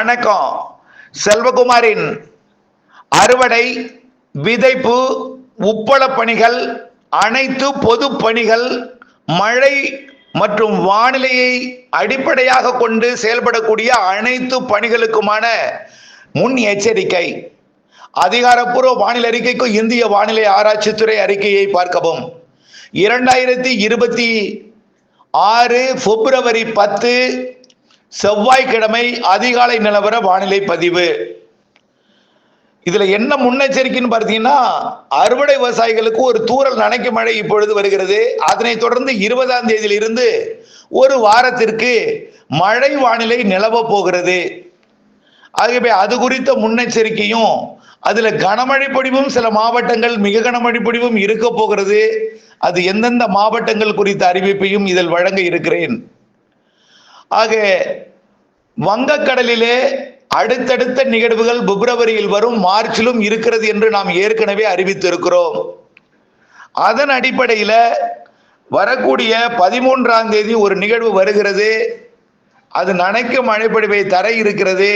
வணக்கம். செல்வகுமாரின் அறுவடை விதைப்பு உப்பள பணிகள் அனைத்து பொது பணிகள் மழை மற்றும் வானிலையை அடிப்படையாக கொண்டு செயல்படக்கூடிய அனைத்து பணிகளுக்குமான முன் எச்சரிக்கை. அதிகாரப்பூர்வ வானிலை அறிக்கைக்கு இந்திய வானிலை ஆராய்ச்சித்துறை அறிக்கையை பார்க்கவும். இரண்டாயிரத்தி இருபத்தி ஆறு பிப்ரவரி பத்து செவ்வாய்க்கிழமை அதிகாலை நிலவர வானிலை பதிவு. இதுல என்ன முன்னெச்சரிக்கைன்னு பார்த்தீங்கன்னா அறுவடை விவசாயிகளுக்கு ஒரு தூறல் நனைக்கும் மழை இப்பொழுது வருகிறது. அதனைத் தொடர்ந்து இருபதாம் தேதியிலிருந்து ஒரு வாரத்திற்கு மழை வானிலை நிலவ போகிறது. ஆகவே அது குறித்த முன்னெச்சரிக்கையும் அதுல கனமழை பொழிவும் சில மாவட்டங்கள் மிக கனமழை பொழிவும் இருக்க போகிறது. அது எந்தெந்த மாவட்டங்கள் குறித்த அறிவிப்பையும் இதில் வழங்க இருக்கிறேன். ஆக வங்கக்கடலிலே அடுத்தடுத்த நிகழ்வுகள் பிப்ரவரியில் வரும் மார்ச்சிலும் இருக்கிறது என்று நாம் ஏற்கனவே அறிவித்திருக்கிறோம். அதன் அடிப்படையில் வரக்கூடிய பதிமூன்றாம் தேதி ஒரு நிகழ்வு வருகிறது. அது நனைக்கும் மழைப்பொழிவை தர இருக்கிறது.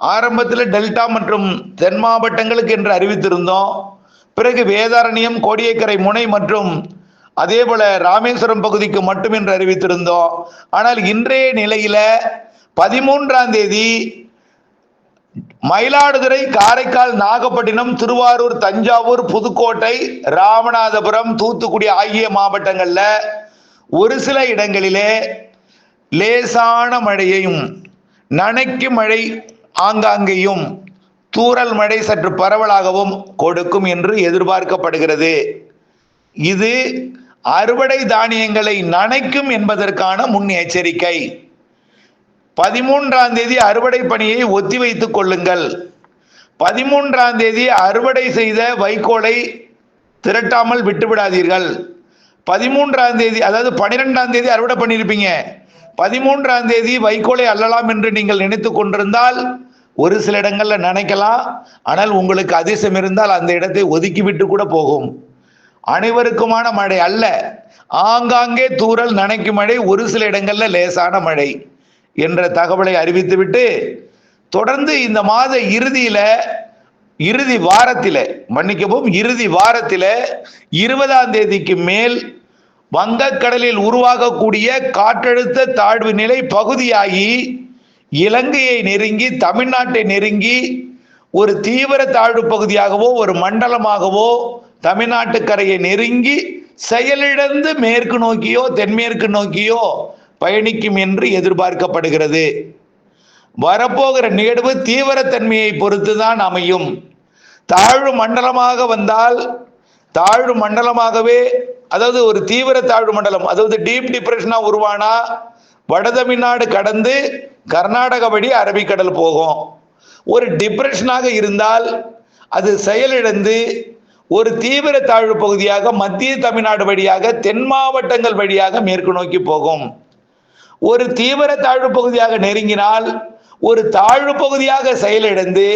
ஆரம்பத்தில் டெல்டா மற்றும் தென் மாவட்டங்களுக்கு என்று அறிவித்திருந்தோம். பிறகு வேதாரண்யம் கோடியக்கரை முனை மற்றும் அதே போல ராமேஸ்வரம் பகுதிக்கு மட்டும் என்று அறிவித்திருந்தோம். ஆனால் இன்றைய நிலையில பதிமூன்றாம் தேதி மயிலாடுதுறை காரைக்கால் நாகப்பட்டினம் திருவாரூர் தஞ்சாவூர் புதுக்கோட்டை ராமநாதபுரம் தூத்துக்குடி ஆகிய மாவட்டங்கள்ல ஒரு சில இடங்களிலே லேசான மழையையும் நனைக்கும் மழை ஆங்காங்கேயும் தூரல் மழை சற்று பரவலாகவும் கொடுக்கும் என்று எதிர்பார்க்கப்படுகிறது. இது அறுவடை தானியங்களை நனைக்கும் என்பதற்கான முன் எச்சரிக்கை பதிமூன்றாம் தேதி அறுவடை பணியை ஒத்திவைத்துக் கொள்ளுங்கள். பதிமூன்றாம் தேதி அறுவடை செய்த வைக்கோலை திரட்டாமல் விட்டுவிடாதீர்கள். பதிமூன்றாம் தேதி அதாவது பனிரெண்டாம் தேதி அறுவடை பண்ணியிருப்பீங்க. பதிமூன்றாம் தேதி வைக்கோலை அள்ளலாம் என்று நீங்கள் நினைத்து கொண்டிருந்தால் ஒரு சில இடங்கள்ல நினைக்கலாம். ஆனால் உங்களுக்கு அதிசயம் இருந்தால் அந்த இடத்தை ஒதுக்கிவிட்டு கூட போகும். அனைவருக்குமான மழை அல்ல. ஆங்காங்கே தூரல் நனைக்கும் மழை ஒரு சில இடங்கள்ல லேசான மழை என்ற தகவலை அறிவித்துவிட்டு தொடர்ந்து இந்த மாத இறுதியில இறுதி வாரத்தில மன்னிக்கவும் இறுதி வாரத்தில இருபதாம் தேதிக்கு மேல் வங்கக்கடலில் உருவாகக்கூடிய காற்றழுத்த தாழ்வு நிலை பகுதியாகி இலங்கையை நெருங்கி தமிழ்நாட்டை நெருங்கி ஒரு தீவிர தாழ்வு பகுதியாகவோ ஒரு மண்டலமாகவோ தமிழ்நாட்டு கரையை நெருங்கி செயலிழந்து மேற்கு நோக்கியோ தென்மேற்கு நோக்கியோ பயணிக்கும் என்று எதிர்பார்க்கப்படுகிறது. வரப்போகிற நிகழ்வு தீவிரத்தன்மையை பொறுத்து தான் அமையும். தாழ்வு மண்டலமாக வந்தால் தாழ்வு மண்டலமாகவே அதாவது ஒரு தீவிர தாழ்வு மண்டலம் அதாவது டீப் டிப்ரெஷனாக உருவானா வட தமிழ்நாடு கடந்து கர்நாடக வழி அரபிக்கடல் போகும். ஒரு டிப்ரெஷனாக இருந்தால் அது செயலிழந்து ஒரு தீவிர தாழ்வு பகுதியாக மத்திய தமிழ்நாடு வழியாக தென் மாவட்டங்கள் வழியாக மேற்கு நோக்கி போகும். ஒரு தீவிர தாழ்வு பகுதியாக நெருங்கினால் ஒரு தாழ்வு பகுதியாக செயலிழந்து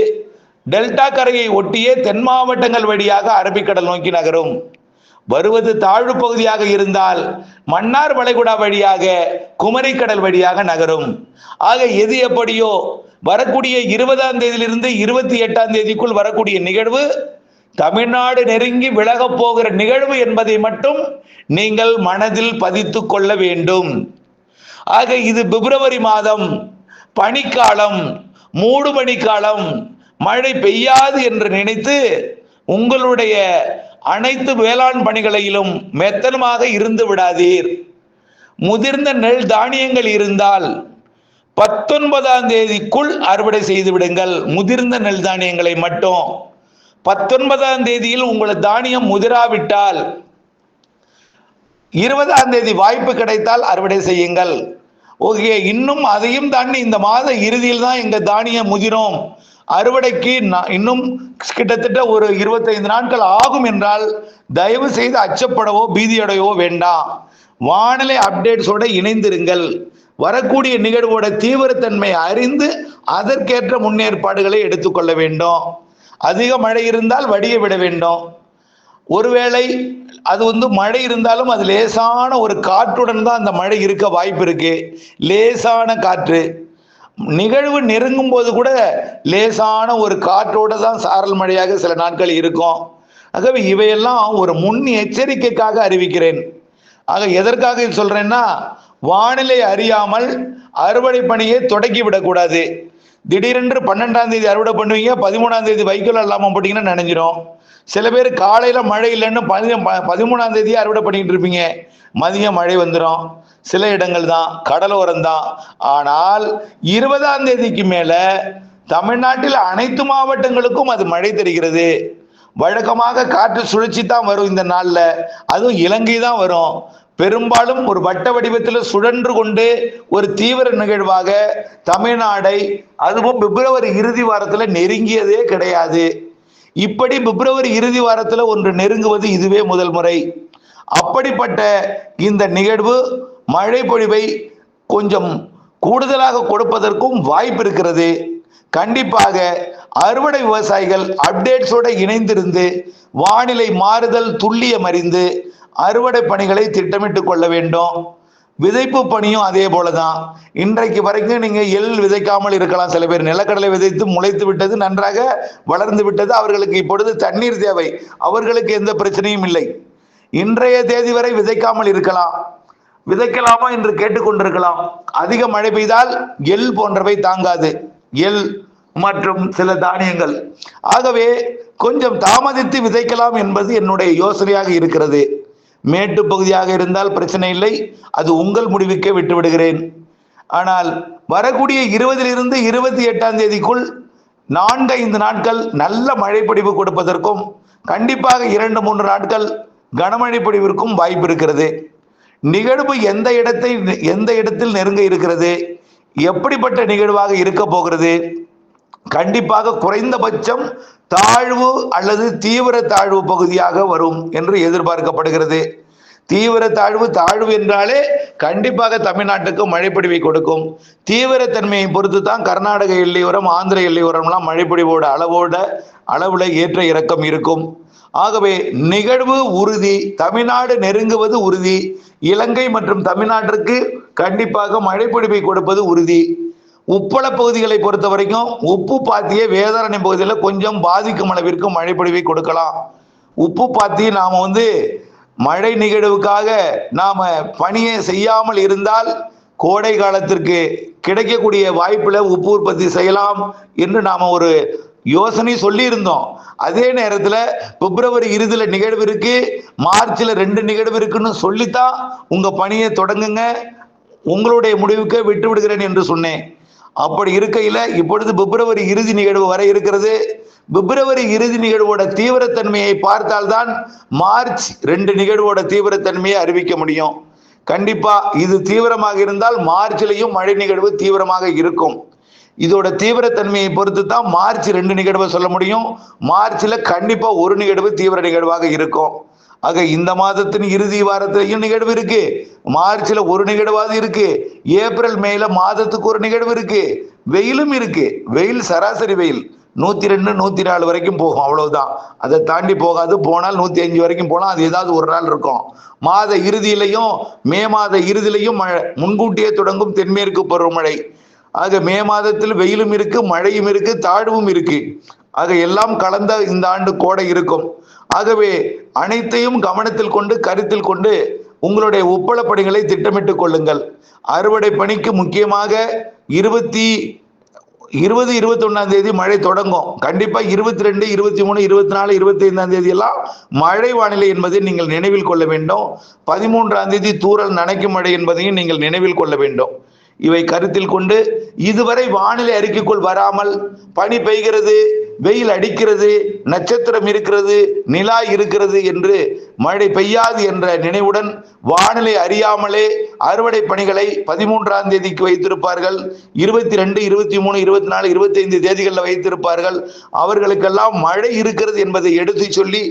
டெல்டா கரையை ஒட்டிய தென் மாவட்டங்கள் வழியாக அரபிக்கடல் நோக்கி நகரும். வருவது தாழ்வு பகுதியாக இருந்தால் மன்னார் வளைகுடா வழியாக குமரிக்கடல் வழியாக நகரும். ஆக எது எப்படியோ வரக்கூடிய இருபதாம் தேதியிலிருந்து இருபத்தி எட்டாம் தேதிக்குள் வரக்கூடிய நிகழ்வு தமிழ்நாடு நெருங்கி விலகப் போகிற நிகழ்வு என்பதை மட்டும் நீங்கள் மனதில் பதித்து கொள்ள வேண்டும். ஆக இது பிப்ரவரி மாதம். பனிக்காலம் மூடு பனிக்காலம் மழை பெய்யாது என்று நினைத்து உங்களுடைய அனைத்து வேளாண் பணிகளிலும் மெத்தனமாக இருந்து விடாதீர். முதிர்ந்த நெல் தானியங்கள் இருந்தால் பத்தொன்பதாம் தேதிக்குள் அறுவடை செய்து விடுங்கள். முதிர்ந்த நெல் தானியங்களை மட்டும். பத்தொன்பதாம் தேதியில் உங்களை தானியம் முதிராவிட்டால் இருபதாம் தேதி வாய்ப்பு கிடைத்தால் அறுவடை செய்யுங்கள். ஓகே இன்னும் அதையும் தாண்டி இந்த மாத இறுதியில் தான் எங்க தானியம் முதிரும். அறுவடைக்கு இன்னும் கிட்டத்தட்ட ஒரு இருபத்தைந்து நாட்கள் ஆகும் என்றால் தயவு செய்து அச்சப்படவோ பீதியடையவோ வேண்டாம். வானிலை அப்டேட்ஸோட இணைந்திருங்கள். வரக்கூடிய நிகழ்வோட தீவிரத்தன்மை அறிந்து அதற்கேற்ற முன்னேற்பாடுகளை எடுத்துக்கொள்ள வேண்டும். அதிக மழை இருந்தால் வடிய விட வேண்டும். ஒருவேளை அது வந்து மழை இருந்தாலும் அது லேசான ஒரு காற்றுடன் தான் அந்த மழை இருக்க வாய்ப்பு இருக்கு. லேசான காற்று. நிகழ்வு நெருங்கும் போது கூட லேசான ஒரு காற்றோட தான் சாரல் மழையாக சில நாட்கள் இருக்கும். ஆகவே இவையெல்லாம் ஒரு முன் எச்சரிக்கைக்காக அறிவிக்கிறேன். ஆக எதற்காக சொல்றேன்னா வானிலை அறியாமல் அறுவடை பணியை தொடக்கி விடக்கூடாது. திடீரென்று பன்னெண்டாம் தேதி அறுவடை பண்ணுவீங்க பதிமூணாம் தேதி வைக்கோல் இல்லாமல் போட்டீங்கன்னா நினைஞ்சிரும். சில பேர் காலையில மழை இல்லைன்னு பதி ப- பதிமூணாம் தேதியே அறுவடை பண்ணிட்டு இருப்பீங்க. மதியம் மழை வந்துடும் சில இடங்கள் தான் கடலோரம் தான். ஆனால் இருபதாம் தேதிக்கு மேல தமிழ்நாட்டில் அனைத்து மாவட்டங்களுக்கும் அது மழை தெரிகிறது. வழக்கமாக காற்று சுழற்சி தான் வரும் இந்த நாளில். அதுவும் இலங்கை தான் வரும். பெரும்பாலும் ஒரு வட்ட வடிவத்தில் சுழன்று கொண்டு ஒரு தீவிர நிகழ்வாக தமிழ்நாடை அதுவும் பிப்ரவரி இறுதி வாரத்தில் நெருங்கியதே கிடையாது. இப்படி பிப்ரவரி இறுதி வாரத்தில் ஒன்று நெருங்குவது இதுவே முதல் முறை. அப்படிப்பட்ட இந்த நிகழ்வு மழை பொழிவை கொஞ்சம் கூடுதலாக கொடுப்பதற்கும் வாய்ப்பு இருக்கிறது. கண்டிப்பாக அறுவடை விவசாயிகள் அப்டேட்ஸோட இணைந்திருந்து வானிலை மாறுதல் துல்லியம் அறிந்து அறுவடை பணிகளை திட்டமிட்டு கொள்ள வேண்டும். விதைப்பு பணியும் அதே போலதான். இன்றைக்கு வரைக்கும் நீங்க எள் விதைக்காமல் இருக்கலாம். சில பேர் நிலக்கடலை விதைத்து முளைத்து விட்டது நன்றாக வளர்ந்து விட்டது. அவர்களுக்கு இப்பொழுது தண்ணீர் தேவை. அவர்களுக்கு எந்த பிரச்சனையும் இல்லை. இன்றைய தேதி வரை விதைக்காமல் இருக்கலாம். விதைக்கலாமா என்று கேட்டுக்கொண்டிருக்கலாம் அதிக மழை பெய்தால் எள் போன்றவை தாங்காது. எள் மற்றும் சில தானியங்கள். ஆகவே கொஞ்சம் தாமதித்து விதைக்கலாம் என்பது என்னுடைய யோசனையாக இருக்கிறது. மேட்டு பகுதியாக இருந்தால் பிரச்சனை இல்லை. அது உங்கள் முடிவுக்கே விட்டுவிடுகிறேன். ஆனால் வரக்கூடிய இருபதிலிருந்து இருபத்தி எட்டாம் தேதிக்குள் நான்கு ஐந்து நாட்கள் நல்ல மழைப்பொடிவு கொடுப்பதற்கும் கண்டிப்பாக இரண்டு மூன்று நாட்கள் கனமழை பொடிவிற்கும் வாய்ப்பு இருக்கிறது. நிகழ்வு எந்த இடத்தை எந்த இடத்தில் நெருங்க இருக்கிறது? எப்படிப்பட்ட நிகழ்வாக இருக்க போகிறது? கண்டிப்பாக குறைந்தபட்சம் தாழ்வு அல்லது தீவிர தாழ்வு பகுதியாக வரும் என்று எதிர்பார்க்கப்படுகிறது. தீவிர தாழ்வு தாழ்வு என்றாலே கண்டிப்பாக தமிழ்நாட்டுக்கு மழைப்பொழிவை கொடுக்கும். தீவிரத்தன்மையை பொறுத்து தான் கர்நாடக எல்லையோரம் ஆந்திர எல்லையோரம்லாம் மழைப்பொழிவோட அளவோட அளவுல ஏற்ற இறக்கம் இருக்கும். ஆகவே நிகழ்வு உறுதி தமிழ்நாடு நெருங்குவது உறுதி இலங்கை மற்றும் தமிழ்நாட்டிற்கு கண்டிப்பாக மழைப்பொழிவை கொடுப்பது உறுதி. உப்பள பகுதிகளை பொறுத்த வரைக்கும் உப்பு பாத்திய வேதாரண்யம் பகுதியில் கொஞ்சம் பாதிக்கும் அளவிற்கு மழைப்பொழிவை கொடுக்கலாம். உப்பு பாத்தி நாம் வந்து மழை நிகழ்வுக்காக நாம் பணியை செய்யாமல் இருந்தால் கோடை காலத்திற்கு கிடைக்கக்கூடிய வாய்ப்பில் உப்பு உற்பத்தி செய்யலாம் என்று நாம் ஒரு யோசனை சொல்லியிருந்தோம். அதே நேரத்தில் பிப்ரவரி இறுதியில் நிகழ்வு இருக்கு. மார்ச்சில் ரெண்டு நிகழ்வு இருக்குன்னு சொல்லித்தான் உங்கள் பணியை தொடங்குங்க. உங்களுடைய முடிவுக்கு விட்டு விடுகிறேன் என்று சொன்னேன். அப்படி இருக்கையில இப்பொழுது பிப்ரவரி இறுதி நிகழ்வு வர இருக்கிறது. பிப்ரவரி இறுதி நிகழ்வோட தீவிரத்தன்மையை பார்த்தால்தான் மார்ச் ரெண்டு நிகழ்வோட தீவிரத்தன்மையை அறிவிக்க முடியும். கண்டிப்பா இது தீவிரமாக இருந்தால் மார்ச்லயும் மழை நிகழ்வு தீவிரமாக இருக்கும். இதோட தீவிரத்தன்மையை பொறுத்து தான் மார்ச் ரெண்டு நிகழ்வை சொல்ல முடியும். மார்ச்ல கண்டிப்பா ஒரு நிகழ்வு தீவிர நிகழ்வாக இருக்கும். ஆக இந்த மாதத்தின் இறுதி வாரத்திலையும் நிகழ்வு இருக்கு. மார்ச்ல ஒரு நிகழ்வாவது இருக்கு. ஏப்ரல் மேல மாதத்துக்கு ஒரு நிகழ்வு இருக்கு. வெயிலும் இருக்கு. வெயில் சராசரி வெயில். நூத்தி ரெண்டு நூத்தி நாலு வரைக்கும் போகும். அவ்வளவுதான். அதை தாண்டி போகாது. போனால் நூத்தி அஞ்சு வரைக்கும் போனால் அது ஏதாவது ஒரு நாள் இருக்கும். மாத இறுதியிலையும் மே மாத இறுதியிலையும் மழை. முன்கூட்டியே தொடங்கும் தென்மேற்கு பருவமழை. ஆக மே மாதத்தில் வெயிலும் இருக்கு மழையும் இருக்கு தாழ்வும் இருக்கு. ஆக எல்லாம் கலந்த இந்த ஆண்டு கோடை இருக்கும். ஆகவே அனைத்தையும் கவனத்தில் கொண்டு கருத்தில் கொண்டு உங்களுடைய உப்பள பணிகளை திட்டமிட்டுக் கொள்ளுங்கள். அறுவடை பணிக்கு முக்கியமாக இருபத்தி இருபது இருபத்தி தேதி மழை தொடங்கும். கண்டிப்பாக இருபத்தி ரெண்டு இருபத்தி மூணு இருபத்தி நாலு இருபத்தி ஐந்தாம் தேதி எல்லாம் மழை வானிலை என்பதை நீங்கள் நினைவில் கொள்ள வேண்டும். பதிமூன்றாம் தேதி தூறல் நனைக்கும் மழை என்பதையும் நீங்கள் நினைவில் கொள்ள வேண்டும். இவை கருத்தில் கொண்டு இதுவரை வானிலை அறிக்கைக்குள் வராமல் பனி பெய்கிறது வெயில் அடிக்கிறது நட்சத்திரம் இருக்கிறது நிலா இருக்கிறது என்று மழை பெய்யாது என்ற நினைவுடன் வானிலை அறியாமலே அறுவடை பணிகளை பதிமூன்றாம் தேதிக்கு வைத்திருப்பார்கள். இருபத்தி ரெண்டு இருபத்தி மூணு இருபத்தி நாலு இருபத்தி ஐந்து தேதிகளில் வைத்திருப்பார்கள். அவர்களுக்கெல்லாம் மழை இருக்கிறது என்பதை எடுத்து சொல்லி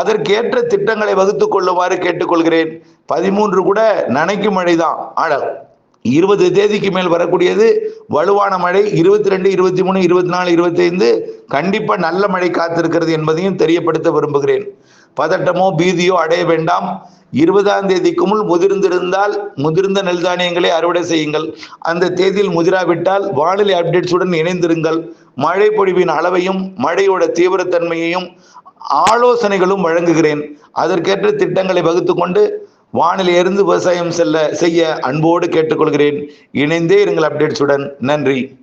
அதற்கேற்ற திட்டங்களை வகுத்துக் கொள்ளுமாறு கேட்டுக்கொள்கிறேன். பதிமூன்று கூட நனைக்கும் மழைதான். ஆனால் இருபது தேதிக்கு மேல் வரக்கூடியது. வலுவான மழை இருபத்தி ரெண்டு இருபத்தி மூணு இருபத்தி நாலு இருபத்தைந்து. கண்டிப்பாக கண்டிப்பா நல்ல மழை காத்திருக்கிறது என்பதையும் தெரியப்படுத்த விரும்புகிறேன். பதட்டமோ பீதியோ அடைய வேண்டாம். இருபதாம் தேதிக்கு முன் முதிர்ந்திருந்தால் முதிர்ந்த நெல் தானியங்களை அறுவடை செய்யுங்கள். அந்த தேதியில் முதிராவிட்டால் வானிலை அப்டேட்ஸுடன் இணைந்திருங்கள். மழை பொழிவின் அளவையும் மழையோட தீவிரத்தன்மையையும் ஆலோசனைகளும் வழங்குகிறேன். அதற்கேற்ற திட்டங்களை வகுத்து கொண்டு வானிலையிலிருந்து விவசாயம் செல்ல செய்ய அன்போடு கேட்டுக்கொள்கிறேன். இணைந்தே இருங்கள் அப்டேட்ஸுடன் நன்றி.